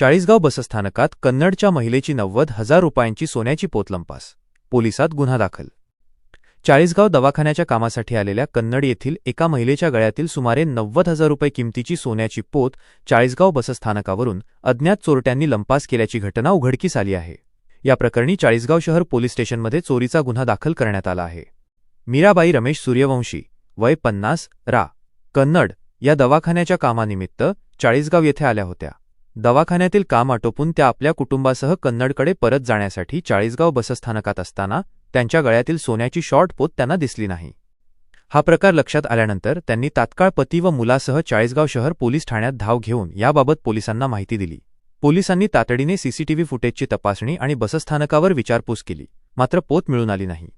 चाळीसगाव बसस्थानकात कन्नडच्या महिलेची नव्वद हजार रुपयांची सोन्याची पोत लंपास. पोलिसात गुन्हा दाखल. चाळीसगाव दवाखान्याच्या कामासाठी आलेल्या कन्नड येथील एका महिलेच्या गळ्यातील सुमारे नव्वद हजार रुपये किमतीची सोन्याची पोत चाळीसगाव बसस्थानकावरून अज्ञात चोरट्यांनी लंपास केल्याची घटना उघडकीस आली आहे. या प्रकरणी चाळीसगाव शहर पोलीस स्टेशनमध्ये चोरीचा गुन्हा दाखल करण्यात आला आहे. मीराबाई रमेश सूर्यवंशी वय पन्नास रा कन्नड या दवाखान्याच्या कामानिमित्त चाळीसगाव येथे आल्या होत्या. दवाखान्यातील काम आटोपून त्या आपल्या कुटुंबासह कन्नडकडे परत जाण्यासाठी चाळीसगाव बसस्थानकात असताना त्यांच्या गळ्यातील सोन्याची शॉर्ट पोत त्यांना दिसली नाही. हा प्रकार लक्षात आल्यानंतर त्यांनी तात्काळ पती व मुलासह चाळीसगाव शहर पोलीस ठाण्यात धाव घेऊन याबाबत पोलिसांना माहिती दिली. पोलिसांनी तातडीने सीसीटीव्ही फुटेजची तपासणी आणि बसस्थानकावर विचारपूस केली. मात्र पोत मिळून आली नाही.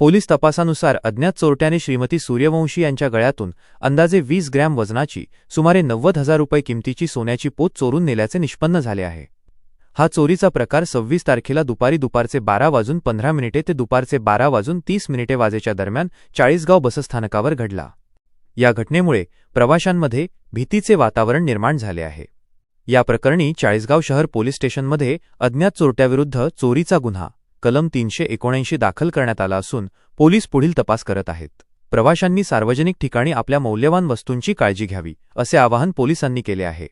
पोलीस तपासानुसार अज्ञात चोरट्याने श्रीमती सूर्यवंशी यांच्या गळ्यातून अंदाजे वीस ग्रॅम वजनाची सुमारे नव्वद हजार रुपये किमतीची सोन्याची पोत चोरून नेल्याचे निष्पन्न झाले आहे. हा चोरीचा प्रकार सव्वीस तारखेला दुपारी दुपारचे बारा वाजून पंधरा मिनिटे ते दुपारचे बारा वाजून तीस मिनिटे वाजेच्या दरम्यान चाळीसगाव बसस्थानकावर घडला. या घटनेमुळे प्रवाशांमध्ये भीतीचे वातावरण निर्माण झाले आहे. या प्रकरणी चाळीसगाव शहर पोलीस स्टेशनमध्ये अज्ञात चोरट्याविरुद्ध चोरीचा गुन्हा कलम तीनशे एकोणऐंशी दाखल करण्यात आला असून पोलीस पुढील तपास करत आहेत. प्रवाशांनी सार्वजनिक ठिकाणी आपल्या मौल्यवान वस्तूंची काळजी घ्यावी असे आवाहन पोलिसांनी केले आहे.